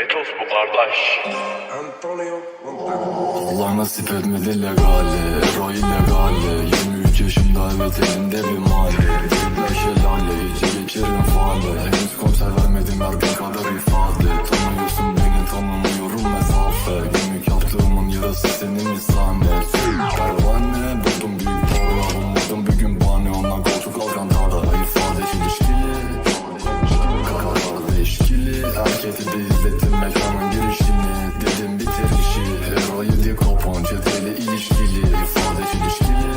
Metos bu kardeş. Allah nasip etmedi legale Ero illegale 23 yaşımda evet elimde bir mahalle Dibler şelale içi geçerim faale Henüz konser vermedim her gün kadar ifade. Tanıyorsun beni tanımıyorum mesafe. Günlük yaptığımın yarısı senin misane Hareketi de izlettim mekanın girişini Dedim bitir işi. Hero yedi kopon çeteyle ilişkili. İfade ilişkili.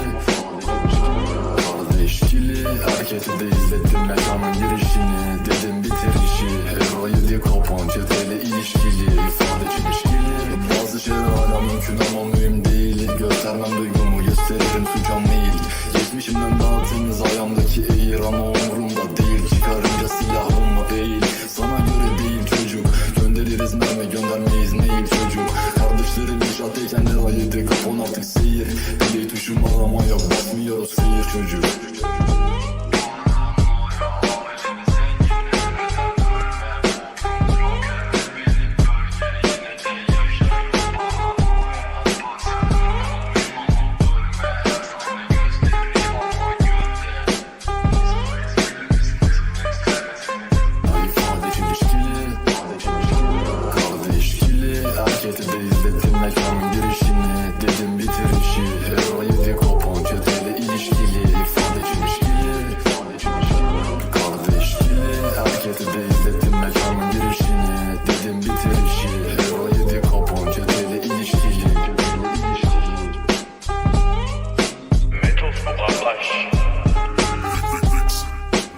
Kardeşkili Hareketi de izlettim mekanın girişini Dedim bitir işi. Hero yedi kopon çeteyle ilişkili. İfade ilişkili. Bazı şeyler hala mümkün ama mühim değil. Göstermem duygumu gösteririm suça mail Geçmişimden temiz ayağımdaki ayırdı kapon artık seyir Play tuşum aramaya basmıyoruz seyir çocuk hareketidir izletin mekanın girişini.